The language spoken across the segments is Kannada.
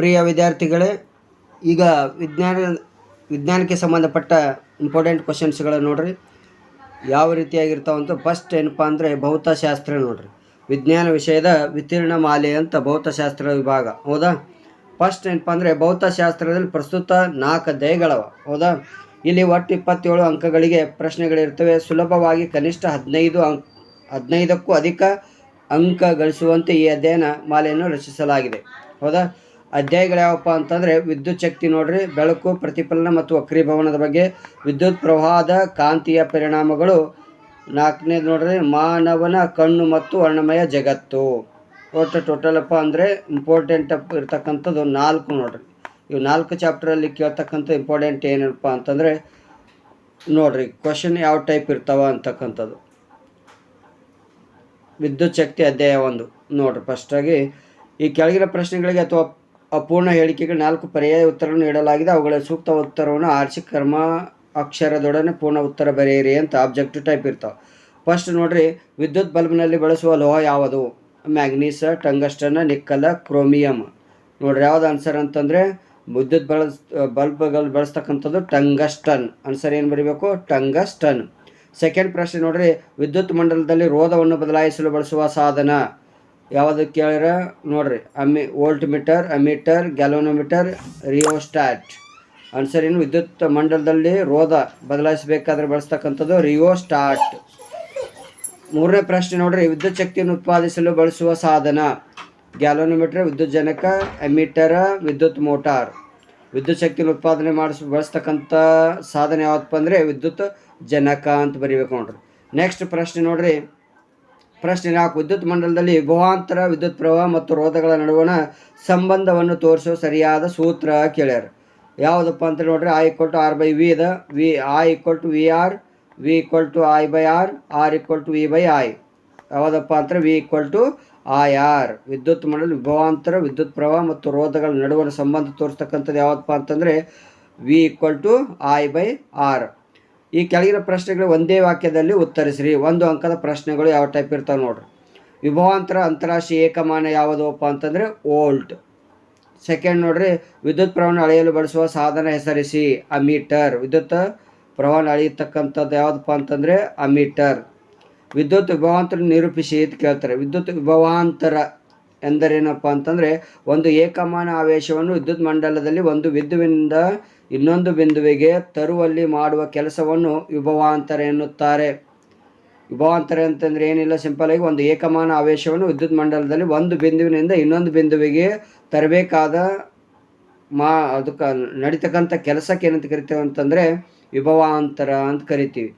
ಪ್ರಿಯ ವಿದ್ಯಾರ್ಥಿಗಳೇ, ಈಗ ವಿಜ್ಞಾನ, ವಿಜ್ಞಾನಕ್ಕೆ ಸಂಬಂಧಪಟ್ಟ ಇಂಪಾರ್ಟೆಂಟ್ ಕ್ವಶನ್ಸ್ಗಳನ್ನು ನೋಡ್ರಿ. ಯಾವ ರೀತಿಯಾಗಿರ್ತಾವಂತ ಫಸ್ಟ್ ಏನಪ್ಪ ಅಂದರೆ ಭೌತಶಾಸ್ತ್ರ ನೋಡ್ರಿ. ವಿಜ್ಞಾನ ವಿಷಯದ ವಿತೀರ್ಣ ಮಾಲೆ ಅಂತ ಭೌತಶಾಸ್ತ್ರ ವಿಭಾಗ, ಹೌದಾ? ಫಸ್ಟ್ ಏನಪ್ಪ ಅಂದರೆ ಭೌತಶಾಸ್ತ್ರದಲ್ಲಿ ಪ್ರಸ್ತುತ ನಾಲ್ಕು ಅಧ್ಯಾಯಗಳವ ಹೌದಾ? ಇಲ್ಲಿ ಒಟ್ಟು ಇಪ್ಪತ್ತೇಳು ಅಂಕಗಳಿಗೆ ಪ್ರಶ್ನೆಗಳಿರ್ತವೆ. ಸುಲಭವಾಗಿ ಕನಿಷ್ಠ ಹದಿನೈದು ಅಂಕ್, ಹದಿನೈದಕ್ಕೂ ಅಧಿಕ ಅಂಕ ಗಳಿಸುವಂತೆ ಈ ಅಧ್ಯಯನ ಮಾಲೆಯನ್ನು ರಚಿಸಲಾಗಿದೆ, ಹೌದಾ? ಅಧ್ಯಾಯಗಳು ಯಾವಪ್ಪ ಅಂತಂದರೆ, ವಿದ್ಯುತ್ ಶಕ್ತಿ ನೋಡ್ರಿ, ಬೆಳಕು, ಪ್ರತಿಫಲನ ಮತ್ತು ವಕ್ರೀಭವನದ ಬಗ್ಗೆ. ವಿದ್ಯುತ್ ಪ್ರವಾಹದ ಕಾಂತೀಯ ಪರಿಣಾಮಗಳು ನಾಲ್ಕನೇದು ನೋಡ್ರಿ, ಮಾನವನ ಕಣ್ಣು ಮತ್ತು ವರ್ಣಮಯ ಜಗತ್ತು. ಒಟ್ಟು ಟೋಟಲಪ್ಪ ಅಂದರೆ ಇಂಪಾರ್ಟೆಂಟ್ ಇರ್ತಕ್ಕಂಥದ್ದು ನಾಲ್ಕು ನೋಡ್ರಿ. ಇವು ನಾಲ್ಕು ಚಾಪ್ಟರಲ್ಲಿ ಕೇಳ್ತಕ್ಕಂಥ ಇಂಪಾರ್ಟೆಂಟ್ ಏನಪ್ಪ ಅಂತಂದರೆ, ನೋಡ್ರಿ ಕ್ವಶನ್ ಯಾವ ಟೈಪ್ ಇರ್ತಾವ ಅಂತಕ್ಕಂಥದ್ದು. ವಿದ್ಯುತ್ ಶಕ್ತಿ ಅಧ್ಯಾಯ ಒಂದು ನೋಡ್ರಿ ಫಸ್ಟಾಗಿ ಈ ಕೆಳಗಿನ ಪ್ರಶ್ನೆಗಳಿಗೆ ಅಥವಾ ಅಪೂರ್ಣ ಹೇಳಿಕೆಗೆ ನಾಲ್ಕು ಪರ್ಯಾಯ ಉತ್ತರವನ್ನು ನೀಡಲಾಗಿದೆ. ಅವುಗಳ ಸೂಕ್ತ ಉತ್ತರವನ್ನು ಆರಿಸಿ ಕರ್ಮ ಅಕ್ಷರದೊಡನೆ ಪೂರ್ಣ ಉತ್ತರ ಬರೆಯಿರಿ ಅಂತ ಆಬ್ಜೆಕ್ಟಿವ್ ಟೈಪ್ ಇರ್ತಾವೆ ಫಸ್ಟ್ ನೋಡ್ರಿ, ವಿದ್ಯುತ್ ಬಲ್ಬ್ನಲ್ಲಿ ಬಳಸುವ ಲೋಹ ಯಾವುದು? ಮ್ಯಾಗ್ನೀಸ ಟಂಗಸ್ಟನ್ ನಿಕ್ಕಲ ಕ್ರೋಮಿಯಮ್ ನೋಡ್ರಿ, ಯಾವ್ದು ಆನ್ಸರ್ ಅಂತಂದರೆ, ವಿದ್ಯುತ್ ಬಳಸ್, ಬಲ್ಬ್ಗಳು ಬಳಸ್ತಕ್ಕಂಥದ್ದು ಟಂಗಸ್ಟನ್ ಆನ್ಸರ್ ಏನು ಬರೀಬೇಕು? ಟಂಗಸ್ಟನ್ ಸೆಕೆಂಡ್ ಪ್ರಶ್ನೆ ನೋಡ್ರಿ, ವಿದ್ಯುತ್ ಮಂಡಲದಲ್ಲಿ ರೋಧವನ್ನು ಬದಲಾಯಿಸಲು ಬಳಸುವ ಸಾಧನ. ಯಾವುದು ಕೇಳಿರ ನೋಡ್ರಿ, ಅಮಿ voltmeter ammeter, galvanometer rheostat answer ಏನು ವಿದ್ಯುತ್ ಮಂಡಲದಲ್ಲಿ ರೋಧ ಬದಲಾಯಿಸಬೇಕಾದ್ರೆ ಬಳಸ್ತಕ್ಕಂಥದ್ದು ರಿಯೋಸ್ಟಾಟ್. ಮೂರನೇ ಪ್ರಶ್ನೆ ನೋಡ್ರಿ, ವಿದ್ಯುತ್ ಶಕ್ತಿಯನ್ನು ಉತ್ಪಾದಿಸಲು ಬಳಸುವ ಸಾಧನ. ಗ್ಯಾಲೋನೋಮೀಟರ್, ವಿದ್ಯುತ್ ಜನಕ, ಅಮೀಟರ್, ವಿದ್ಯುತ್ ಮೋಟಾರ್. ವಿದ್ಯುತ್ ಶಕ್ತಿಯನ್ನು ಉತ್ಪಾದನೆ ಮಾಡಿಸ್, ಬಳಸ್ತಕ್ಕಂಥ ಸಾಧನ ಯಾವತ್ತಪ್ಪ ಅಂದರೆ ವಿದ್ಯುತ್ ಜನಕ ಅಂತ ಬರೀಬೇಕು ನೋಡ್ರಿ. ನೆಕ್ಸ್ಟ್ ಪ್ರಶ್ನೆ ನೋಡ್ರಿ ಪ್ರಶ್ನೆ ನಾಲ್ಕು, ವಿದ್ಯುತ್ ಮಂಡಲದಲ್ಲಿ ವಿಭವಾಂತರ ವಿದ್ಯುತ್ ಪ್ರವಾಹ ಮತ್ತು ರೋಧಗಳ ನಡುವಣ ಸಂಬಂಧವನ್ನು ತೋರಿಸೋ ಸರಿಯಾದ ಸೂತ್ರ ಕೇಳ್ಯಾರ. ಯಾವುದಪ್ಪ ಅಂತ ನೋಡ್ರಿ I equal to R by V ಅದ V I equal to V R V equal to I by R R equal to V by I ಯಾವುದಪ್ಪ ಅಂದ್ರೆ V equal to I R ವಿದ್ಯುತ್ ಮಂಡಲ ವಿಭವಾಂತರ ವಿದ್ಯುತ್ ಪ್ರವಾಹ ಮತ್ತು ರೋಧಗಳ ನಡುವಣ ಸಂಬಂಧ ತೋರಿಸ್ತಕ್ಕಂಥದ್ದು ಯಾವುದಪ್ಪ ಅಂತಂದರೆ V equal to I by R ಈ ಕೆಳಗಿನ ಪ್ರಶ್ನೆಗಳು ಒಂದೇ ವಾಕ್ಯದಲ್ಲಿ ಉತ್ತರಿಸಿರಿ. ಒಂದು ಅಂಕದ ಪ್ರಶ್ನೆಗಳು ಯಾವ ಟೈಪ್ ಇರ್ತಾವೆ ನೋಡ್ರಿ. ವಿಭವಾಂತರ ಅಂತಾರಾಷ್ಟ್ರೀಯ ಏಕಮಾನ ಯಾವುದಪ್ಪ ಅಂತಂದರೆ ಓಲ್ಟ್ ಸೆಕೆಂಡ್ ನೋಡ್ರಿ, ವಿದ್ಯುತ್ ಪ್ರವಾಹ ಅಳೆಯಲು ಬಳಸುವ ಸಾಧನ ಹೆಸರಿಸಿ, ಅಮೀಟರ್. ವಿದ್ಯುತ್ ಪ್ರವಾಹ ಅಳೆಯತಕ್ಕಂಥದ್ದು ಯಾವುದಪ್ಪ ಅಂತಂದರೆ ಅಮೀಟರ್. ವಿದ್ಯುತ್ ವಿಭವಾಂತರ ನಿರೂಪಿಸಿ ಅಂತ ಕೇಳ್ತಾರೆ. ವಿದ್ಯುತ್ ವಿಭವಾಂತರ ಎಂದರೇನಪ್ಪ ಅಂತಂದರೆ ಒಂದು ಏಕಮಾನ ಆವೇಶವನ್ನು ವಿದ್ಯುತ್ ಮಂಡಲದಲ್ಲಿ ಒಂದು ಬಿಂದುವಿನಿಂದ ಇನ್ನೊಂದು ಬಿಂದುವಿಗೆ ತರುವಲ್ಲಿ ಮಾಡುವ ಕೆಲಸವನ್ನು ವಿಭವಾಂತರ ಎನ್ನುತ್ತಾರೆ. ವಿಭವಾಂತರ ಅಂತಂದರೆ ಏನಿಲ್ಲ ಸಿಂಪಲ್ ಆಗಿ ಒಂದು ಏಕಮಾನ ಆವೇಶವನ್ನು ವಿದ್ಯುತ್ ಮಂಡಲದಲ್ಲಿ ಒಂದು ಬಿಂದುವಿನಿಂದ ಇನ್ನೊಂದು ಬಿಂದುವಿಗೆ ತರಬೇಕಾದ ಮಾ ಅದಕ್ಕೆ ನಡೀತಕ್ಕಂಥ ಕೆಲಸಕ್ಕೆ ಏನಂತ ಕರಿತೇವೆ ಅಂತಂದರೆ ವಿಭವಾಂತರ ಅಂತ ಕರಿತೀವಿ.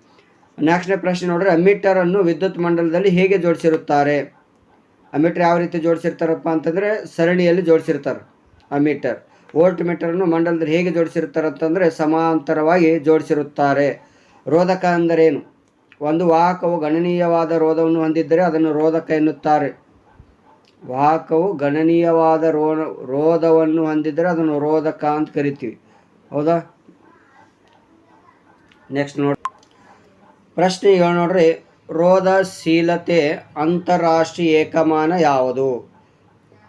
ನೆಕ್ಸ್ಟ್ನೇ ಪ್ರಶ್ನೆ ನೋಡ್ರೆ ಅಮ್ಮಿಟರನ್ನು ವಿದ್ಯುತ್ ಮಂಡಲದಲ್ಲಿ ಹೇಗೆ ಜೋಡಿಸಿರುತ್ತಾರೆ? ಅಮ್ಮಿಟರ್ ಯಾವ ರೀತಿ ಜೋಡಿಸಿರ್ತಾರಪ್ಪ ಅಂತಂದರೆ ಸರಣಿಯಲ್ಲಿ ಜೋಡಿಸಿರ್ತಾರೆ ಅಮ್ಮೀಟರ್ ವೋಲ್ಟ್ ಮೀಟರನ್ನು ಮಂಡಲದಲ್ಲಿ ಹೇಗೆ ಜೋಡಿಸಿರುತ್ತಾರೆ ಅಂತಂದರೆ ಸಮಾಂತರವಾಗಿ ಜೋಡಿಸಿರುತ್ತಾರೆ. ರೋಧಕ ಅಂದರೇನು? ಒಂದು ವಾಹಕವು ಗಣನೀಯವಾದ ರೋಧವನ್ನು ಹೊಂದಿದ್ದರೆ ಅದನ್ನು ರೋಧಕ ಎನ್ನುತ್ತಾರೆ. ವಾಹಕವು ಗಣನೀಯವಾದ ರೋ, ರೋಧವನ್ನು ಹೊಂದಿದ್ದರೆ ಅದನ್ನು ರೋಧಕ ಅಂತ ಕರಿತೀವಿ. ಹೌದಾ? ನೆಕ್ಸ್ಟ್ ನೋಡಿ. ಪ್ರಶ್ನೆ ಏಳು ನೋಡ್ರಿ. ರೋಧಶೀಲತೆ ಅಂತಾರಾಷ್ಟ್ರೀಯ ಏಕಮಾನ ಯಾವುದು?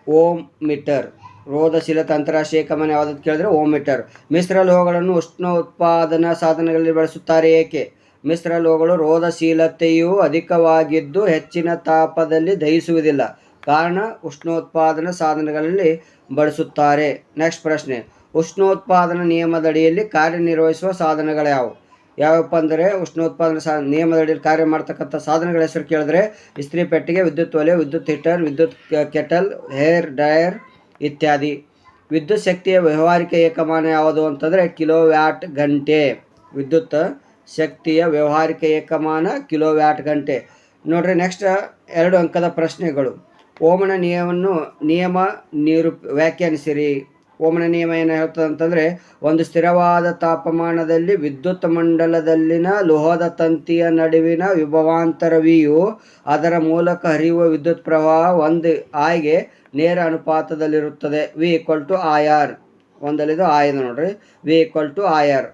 Ohm metre. ರೋಧಶೀಲತೆ ಅಂತಾರಾಷ್ಟ್ರೀಯ ಕಮನ ಯಾವುದಂತ ಕೇಳಿದ್ರೆ ಮೀಟರ್. ಮಿಶ್ರ ಲೋಹಗಳನ್ನು ಉಷ್ಣ ಉತ್ಪಾದನಾ ಸಾಧನಗಳಲ್ಲಿ ಬಳಸುತ್ತಾರೆ ಏಕೆ? ಮಿಶ್ರ ಲೋಹಗಳು ರೋಧಶೀಲತೆಯು ಅಧಿಕವಾಗಿದ್ದು ಹೆಚ್ಚಿನ ತಾಪದಲ್ಲಿ ದಹಿಸುವುದಿಲ್ಲ. ಕಾರಣ, ಉಷ್ಣೋತ್ಪಾದನಾ ಸಾಧನಗಳಲ್ಲಿ ಬಳಸುತ್ತಾರೆ. ನೆಕ್ಸ್ಟ್ ಪ್ರಶ್ನೆ. ಉಷ್ಣೋತ್ಪಾದನಾ ನಿಯಮದಡಿಯಲ್ಲಿ ಕಾರ್ಯನಿರ್ವಹಿಸುವ ಸಾಧನಗಳು ಯಾವುವು ಯಾವಪ್ಪ ಅಂದರೆ, ಉಷ್ಣೋತ್ಪಾದನಾ ಸಾ, ನಿಯಮದಡಿಯಲ್ಲಿ ಕಾರ್ಯ ಮಾಡ್ತಕ್ಕಂಥ ಸಾಧನಗಳ ಹೆಸರು ಕೇಳಿದ್ರೆ, ಇಸ್ತ್ರಿ ಪೆಟ್ಟಿಗೆ, ವಿದ್ಯುತ್ ಒಲೆ, ವಿದ್ಯುತ್ ಹೀಟರ್, ವಿದ್ಯುತ್ ಕೆಟಲ್, ಹೇರ್, ಡ್ರೈಯರ್ ಇತ್ಯಾದಿ. ವಿದ್ಯುತ್ ಶಕ್ತಿಯ ವ್ಯವಹಾರಿಕ ಏಕಮಾನ ಯಾವುದು ಅಂತಂದರೆ ಕಿಲೋ ವ್ಯಾಟ್ ಗಂಟೆ. ವಿದ್ಯುತ್ ಶಕ್ತಿಯ ವ್ಯವಹಾರಿಕ ಏಕಮಾನ ಕಿಲೋ ವ್ಯಾಟ್ ಗಂಟೆ. ನೋಡ್ರಿ ನೆಕ್ಸ್ಟ್ ಎರಡು ಅಂಕದ ಪ್ರಶ್ನೆಗಳು. ಓಮನ ನಿಯಮವನ್ನು ನಿಯಮ ನೀರು ವ್ಯಾಖ್ಯಾನಿಸಿರಿ. ಓಮನ ನಿಯಮ ಏನು ಹೇಳ್ತದೆ ಅಂತಂದರೆ, ಒಂದು ಸ್ಥಿರವಾದ ತಾಪಮಾನದಲ್ಲಿ ವಿದ್ಯುತ್ ಮಂಡಲದಲ್ಲಿನ ಲೋಹದ ತಂತಿಯ ನಡುವಿನ ವಿಭವಾಂತರವಿಯು ಅದರ ಮೂಲಕ ಹರಿಯುವ ವಿದ್ಯುತ್ ಪ್ರವಾಹ ಒಂದು ಆಯ್ಗೆ ನೇರ ಅನುಪಾತದಲ್ಲಿರುತ್ತದೆ. V equal to I R ಒಂದಲ್ಲಿದು ಆಯ್ದು ನೋಡ್ರಿ. V equal to I R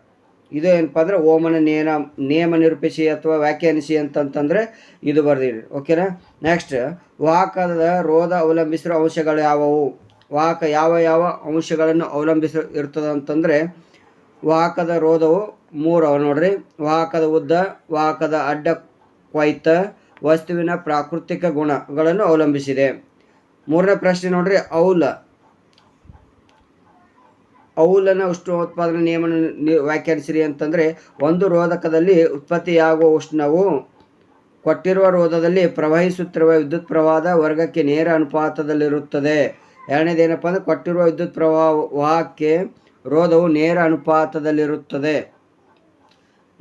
ಇದು ಏನಪ್ಪ ಅಂದರೆ ಓಮನ ನೇರ ನಿಯಮ ನಿರೂಪಿಸಿ ಅಥವಾ ವ್ಯಾಖ್ಯಾನಿಸಿ ಅಂತಂತಂದರೆ ಇದು ಬರೆದಿರಿ ಓಕೆನಾ ನೆಕ್ಸ್ಟ್ ವಾಹಕದ ರೋಧ ಅವಲಂಬಿಸಿರೋ ಅಂಶಗಳು ಯಾವುವು? ವಾಹಕ ಯಾವ ಯಾವ ಅಂಶಗಳನ್ನು ಅವಲಂಬಿಸಿ ಇರ್ತದೆ ಅಂತಂದರೆ, ವಾಹಕದ ರೋಧವು ಮೂರು ಅವ ನೋಡ್ರಿ. ವಾಹಕದ ಉದ್ದ, ವಾಹಕದ ಅಡ್ಡ ಕೊಯ್ತ ವಸ್ತುವಿನ ಪ್ರಾಕೃತಿಕ ಗುಣಗಳನ್ನು ಅವಲಂಬಿಸಿದೆ. ಮೂರನೇ ಪ್ರಶ್ನೆ ನೋಡ್ರಿ ಔಲ ಔಲನ ಉಷ್ಣೋತ್ಪಾದನಾ ನಿಯಮನ ನಿಯಮ ವ್ಯಾಖ್ಯಾನಿಸಿರಿ ಅಂತಂದರೆ, ಒಂದು ರೋಧಕದಲ್ಲಿ ಉತ್ಪತ್ತಿಯಾಗುವ ಉಷ್ಣವು ಕೊಟ್ಟಿರುವ ರೋಧದಲ್ಲಿ ಪ್ರವಹಿಸುತ್ತಿರುವ ವಿದ್ಯುತ್ ಪ್ರವಾಹದ ವರ್ಗಕ್ಕೆ ನೇರ ಅನುಪಾತದಲ್ಲಿರುತ್ತದೆ. ಎರಡನೇದೇನಪ್ಪ ಅಂದ್ರೆ, ಕೊಟ್ಟಿರುವ ವಿದ್ಯುತ್ ಪ್ರವಾಹ ವಾಹಕ್ಕೆ ರೋಧವು ನೇರ ಅನುಪಾತದಲ್ಲಿರುತ್ತದೆ.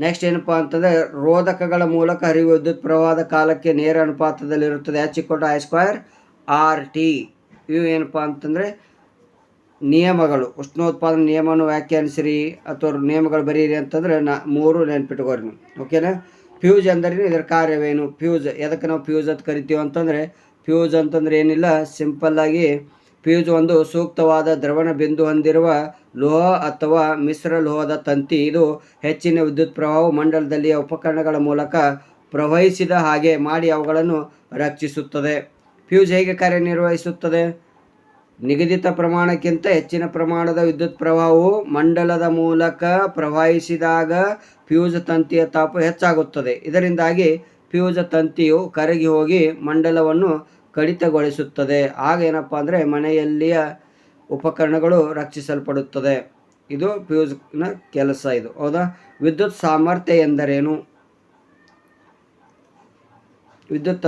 ನೆಕ್ಸ್ಟ್ ಏನಪ್ಪ ಅಂತಂದರೆ, ರೋಧಕಗಳ ಮೂಲಕ ಹರಿಯುವ ವಿದ್ಯುತ್ ಪ್ರವಾಹದ ಕಾಲಕ್ಕೆ ನೇರ ಅನುಪಾತದಲ್ಲಿರುತ್ತದೆ. Equal I square R T. ಇವು ಏನಪ್ಪ ಅಂತಂದರೆ ನಿಯಮಗಳು. ಉಷ್ಣೋತ್ಪಾದನೆ ನಿಯಮವನ್ನು ವ್ಯಾಖ್ಯಾನಿಸಿರಿ ಅಥವಾ ನಿಯಮಗಳು ಬರೀರಿ ಅಂತಂದರೆ ನಾ ಮೂರು ನೆನ್ಪಿಟ್ಕೋರಿ ನೀವು. ಓಕೆನಾ ಫ್ಯೂಜ್ ಎಂದರೇನು ಇದರ ಕಾರ್ಯವೇನು? ಫ್ಯೂಜ್ ಎದಕ್ಕೆ ನಾವು ಫ್ಯೂಜ್ ಅಂತ ಕರಿತೀವಿ ಅಂತಂದರೆ ಫ್ಯೂಜ್ ಅಂತಂದರೆ ಏನಿಲ್ಲ ಸಿಂಪಲ್ಲಾಗಿ ಫ್ಯೂಜ್ ಒಂದು ಸೂಕ್ತವಾದ ದ್ರವಣ ಬಿಂದು ಹೊಂದಿರುವ ಲೋಹ ಅಥವಾ ಮಿಶ್ರ ಲೋಹದ ತಂತಿ. ಇದು ಹೆಚ್ಚಿನ ವಿದ್ಯುತ್ ಪ್ರವಾಹ ಮಂಡಲದಲ್ಲಿಯ ಉಪಕರಣಗಳ ಮೂಲಕ ಪ್ರವಹಿಸಿದ ಹಾಗೆ ಮಾಡಿ ಅವುಗಳನ್ನು ರಕ್ಷಿಸುತ್ತದೆ. ಫ್ಯೂಸ್ ಹೇಗೆ ಕಾರ್ಯನಿರ್ವಹಿಸುತ್ತದೆ? ನಿಗದಿತ ಪ್ರಮಾಣಕ್ಕಿಂತ ಹೆಚ್ಚಿನ ಪ್ರಮಾಣದ ವಿದ್ಯುತ್ ಪ್ರವಾಹವು ಮಂಡಲದ ಮೂಲಕ ಪ್ರವಹಿಸಿದಾಗ ಫ್ಯೂಸ್ ತಂತಿಯ ತಾಪ ಹೆಚ್ಚಾಗುತ್ತದೆ. ಇದರಿಂದಾಗಿ ಫ್ಯೂಸ್ ತಂತಿಯು ಕರಗಿ ಹೋಗಿ ಮಂಡಲವನ್ನು ಕಡಿತಗೊಳಿಸುತ್ತದೆ. ಆಗ ಏನಪ್ಪ ಅಂದರೆ ಮನೆಯಲ್ಲಿಯ ಉಪಕರಣಗಳು ರಕ್ಷಿಸಲ್ಪಡುತ್ತದೆ. ಇದು ಫ್ಯೂಸ್ನ ಕೆಲಸ ಇದು. ಹೌದಾ? ವಿದ್ಯುತ್ ಸಾಮರ್ಥ್ಯ ಎಂದರೇನು? ವಿದ್ಯುತ್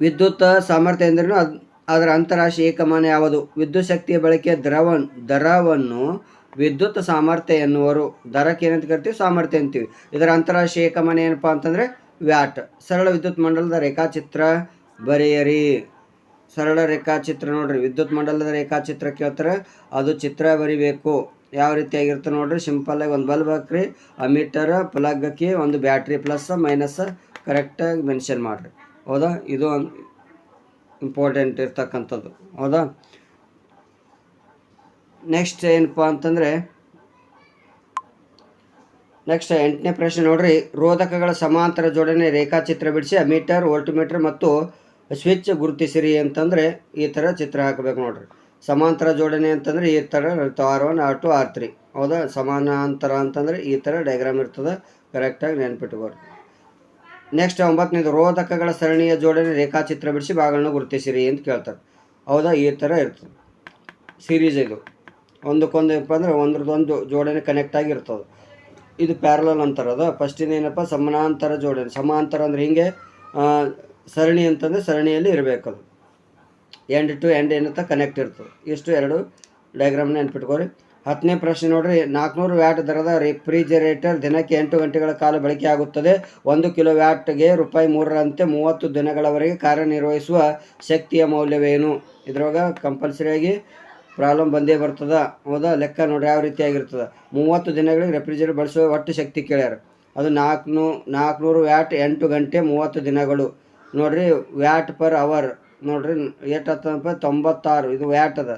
ವಿದ್ಯುತ್ ಸಾಮರ್ಥ್ಯ ಎಂದರೇನು? ಅದು ಅದರ ಅಂತಾರಾಷ್ಟ್ರೀಯ ಏಕಮಾನ ಯಾವುದು? ವಿದ್ಯುತ್ ಶಕ್ತಿಯ ಬಳಕೆಯ ದರವ ದರವನ್ನು ವಿದ್ಯುತ್ ಸಾಮರ್ಥ್ಯ ಎನ್ನುವರು. ದರಕ್ಕೆ ಏನಂತ ಕರಿತೀವಿ? ಸಾಮರ್ಥ್ಯ ಅಂತೀವಿ. ಇದರ ಅಂತಾರಾಷ್ಟ್ರೀಯ ಏಕಮಾನ ಏನಪ್ಪ ಅಂತಂದರೆ ವ್ಯಾಟ್. ಸರಳ ವಿದ್ಯುತ್ ಮಂಡಲದ ರೇಖಾಚಿತ್ರ ಬರೆಯರಿ. ಸರಳ ರೇಖಾಚಿತ್ರ ನೋಡ್ರಿ. ವಿದ್ಯುತ್ ಮಂಡಲದ ರೇಖಾಚಿತ್ರ ಕೇಳ್ತಾರೆ. ಅದು ಚಿತ್ರ ಬರಿಬೇಕು. ಯಾವ ರೀತಿಯಾಗಿರುತ್ತೆ ನೋಡ್ರಿ? ಸಿಂಪಲ್ಲಾಗಿ ಒಂದು ಬಲ್ಬ್ ಹಾಕ್ರಿ. ಅಮೀಟರ್ ಪ್ಲಗ್ಗೆ ಒಂದು ಬ್ಯಾಟ್ರಿ ಪ್ಲಸ್ ಮೈನಸ್ ಕರೆಕ್ಟಾಗಿ ಮೆನ್ಷನ್ ಮಾಡಿರಿ. ಹೌದಾ? ಇದು ಒಂದು ಇಂಪಾರ್ಟೆಂಟ್ ಇರ್ತಕ್ಕಂಥದ್ದು. ಹೌದಾ? ನೆಕ್ಸ್ಟ್ ಏನಪ್ಪ ಅಂತಂದರೆ ನೆಕ್ಸ್ಟ್ ಎಂಟನೇ ಪ್ರಶ್ನೆ ನೋಡ್ರಿ. ರೋಧಕಗಳ ಸಮಾಂತರ ಜೋಡಣೆ ರೇಖಾಚಿತ್ರ ಬಿಡಿಸಿ ಅಮೀಟರ್, ವೋಲ್ಟ್ಮೀಟರ್ ಮತ್ತು ಸ್ವಿಚ್ ಗುರುತಿಸಿರಿ ಅಂತಂದರೆ ಈ ಥರ ಚಿತ್ರ ಹಾಕಬೇಕು ನೋಡ್ರಿ. ಸಮಾಂತರ ಜೋಡಣೆ ಅಂತಂದರೆ ಈ ಥರ R one R two R three ಹೌದಾ? ಸಮಾನಾಂತರ ಅಂತಂದರೆ ಈ ಥರ ಡಯಾಗ್ರಾಮ್ ಇರ್ತದೆ. ಕರೆಕ್ಟಾಗಿ ನೆನ್ಪಿಟ್ಕೊಡ್ರಿ ನೆಕ್ಸ್ಟ್ ಒಂಬತ್ತನೇದು, ರೋಧಕಗಳ ಸರಣಿಯ ಜೋಡಣೆ ರೇಖಾಚಿತ್ರ ಬಿಡಿಸಿ ಭಾಗಗಳನ್ನು ಗುರುತಿಸಿರಿ ಅಂತ ಕೇಳ್ತಾರೆ. ಹೌದಾ? ಈ ಥರ ಇರ್ತದೆ. ಸೀರೀಸ್ ಇದು. ಒಂದಕ್ಕೊಂದು ಏನಪ್ಪ ಅಂದರೆ ಒಂದ್ರದ್ದೊಂದು ಜೋಡಣೆ ಕನೆಕ್ಟ್ ಆಗಿರ್ತದೆ ಇದು ಪ್ಯಾರಲಲ್ ಅಂತಾರೆ. ಅದು ಫಸ್ಟಿನ ಏನಪ್ಪ? ಸಮಾನಾಂತರ ಜೋಡಣೆ. ಸಮಾಂತರ ಅಂದರೆ ಹಿಂಗೆ ಸರಣಿ ಅಂತಂದರೆ ಸರಣಿಯಲ್ಲಿ ಇರಬೇಕದು ಎಂಡ್ ಟು ಎಂಡ್ ಏನಂತ ಕನೆಕ್ಟ್ ಇರ್ತದೆ. ಇಷ್ಟು ಎರಡು ಡಯಾಗ್ರಾಮ್ನ ನೆನ್ಪಿಟ್ಕೋರಿ ಹತ್ತನೇ ಪ್ರಶ್ನೆ ನೋಡ್ರಿ ನಾಲ್ಕುನೂರು ವ್ಯಾಟ್ ದರದ ರೆಫ್ರಿಜರೇಟರ್ ದಿನಕ್ಕೆ ಎಂಟು ಗಂಟೆಗಳ ಕಾಲ ಬಳಕೆ ಆಗುತ್ತದೆ. ಒಂದು ಕಿಲೋ ವ್ಯಾಟ್ಗೆ ರೂಪಾಯಿ ಮೂರರಂತೆ ಮೂವತ್ತು ದಿನಗಳವರೆಗೆ ಕಾರ್ಯನಿರ್ವಹಿಸುವ ಶಕ್ತಿಯ ಮೌಲ್ಯವೇನು? ಇದ್ರೊಳಗೆ ಕಂಪಲ್ಸರಿಯಾಗಿ ಪ್ರಾಬ್ಲಮ್ ಬಂದೇ ಬರ್ತದ. ಹೌದಾ ಲೆಕ್ಕ ನೋಡ್ರಿ ಯಾವ ರೀತಿಯಾಗಿರ್ತದೆ. ಮೂವತ್ತು ದಿನಗಳಿಗೆ ರೆಫ್ರಿಜರೇಟರ್ ಬಳಸುವ ಒಟ್ಟು ಶಕ್ತಿ ಕೇಳ್ಯಾರ. ಅದು ನಾಲ್ಕುನೂ ನಾಲ್ಕುನೂರು ವ್ಯಾಟ್ ಎಂಟು ಗಂಟೆ ಮೂವತ್ತು ದಿನಗಳು. ನೋಡ್ರಿ, ವ್ಯಾಟ್ ಪರ್ ಅವರ್. ನೋಡ್ರಿ ಆಗ್ತದಪ್ಪ ತೊಂಬತ್ತಾರು, ಇದು ವ್ಯಾಟ್ ಅದ.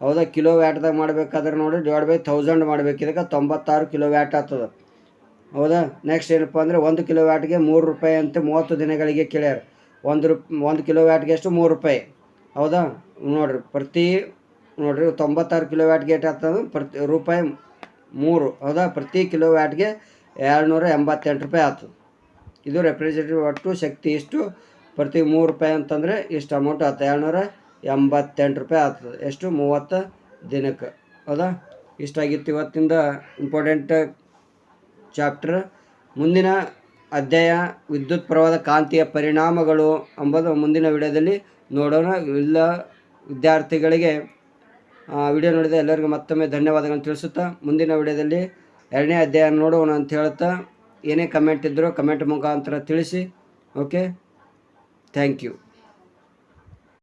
ಹೌದಾ? ಕಿಲೋ ವ್ಯಾಟ್ದಾಗ ಮಾಡ್ಬೇಕಾದ್ರೆ ನೋಡಿ ಡಿವೈಡ್ ಬೈ ತೌಸಂಡ್ ಮಾಡ್ಬೇಕು. ಇದಕ್ಕೆ ತೊಂಬತ್ತಾರು ಕಿಲೋ ವ್ಯಾಟ್ ಆಗ್ತದೆ. ಹೌದಾ? ನೆಕ್ಸ್ಟ್ ಏನಪ್ಪ ಅಂದರೆ ಒಂದು ಕಿಲೋ ವ್ಯಾಟ್ಗೆ ಮೂರು ರೂಪಾಯಿ ಅಂತ ಮೂವತ್ತು ದಿನಗಳಿಗೆ ಕೇಳ್ಯಾರ. ಒಂದು ರೂಪ, ಒಂದು ಕಿಲೋ ವ್ಯಾಟ್ಗೆ ಎಷ್ಟು ಮೂರು ರೂಪಾಯಿ. ಹೌದಾ? ನೋಡಿರಿ, ಪ್ರತಿ, ನೋಡಿರಿ, ತೊಂಬತ್ತಾರು ಕಿಲೋ ವ್ಯಾಟ್ಗೆ ಏಟ್ ಆಗ್ತದೆ ಪ್ರತಿ ರೂಪಾಯಿ ಮೂರು. ಹೌದಾ? ಪ್ರತಿ ಕಿಲೋ ವ್ಯಾಟ್ಗೆ ಎರಡುನೂರ ಎಂಬತ್ತೆಂಟು ರೂಪಾಯಿ ಆಗ್ತದೆ. ಇದು ರೆಫ್ರಿಜರೇಟರ್ ಒಟ್ಟು ಶಕ್ತಿ ಇಷ್ಟು. ಪ್ರತಿ ಮೂರು ರೂಪಾಯಿ ಅಂತಂದರೆ ಇಷ್ಟು ಅಮೌಂಟ್ ಆಗ್ತದೆ. ಎರಡುನೂರ ಎಂಬತ್ತೆಂಟು ರೂಪಾಯಿ ಆಗ್ತದೆ. ಎಷ್ಟು? ಮೂವತ್ತು ದಿನಕ್ಕೆ. ಹೌದಾ? ಇಷ್ಟಾಗಿತ್ತು ಇವತ್ತಿಂದ ಇಂಪಾರ್ಟೆಂಟ್ ಚಾಪ್ಟರ್. ಮುಂದಿನ ಅಧ್ಯಾಯ, ವಿದ್ಯುತ್ ಪ್ರವಾಹದ ಕಾಂತಿಯ ಪರಿಣಾಮಗಳು ಎಂಬುದು ಮುಂದಿನ ವಿಡಿಯೋದಲ್ಲಿ ನೋಡೋಣ. ಎಲ್ಲ ವಿದ್ಯಾರ್ಥಿಗಳಿಗೆ ವಿಡಿಯೋ ನೋಡಿದ ಎಲ್ಲರಿಗೂ ಮತ್ತೊಮ್ಮೆ ಧನ್ಯವಾದಗಳನ್ನು ತಿಳಿಸುತ್ತಾ, ಮುಂದಿನ ವಿಡಿಯೋದಲ್ಲಿ ಎರಡನೇ ಅಧ್ಯಾಯ ನೋಡೋಣ ಅಂತ ಹೇಳ್ತಾ ಏನೇ ಕಮೆಂಟ್ ಇದ್ದರೂ ಕಮೆಂಟ್ ಮುಖಾಂತರ ತಿಳಿಸಿ. ಓಕೆ? Thank you.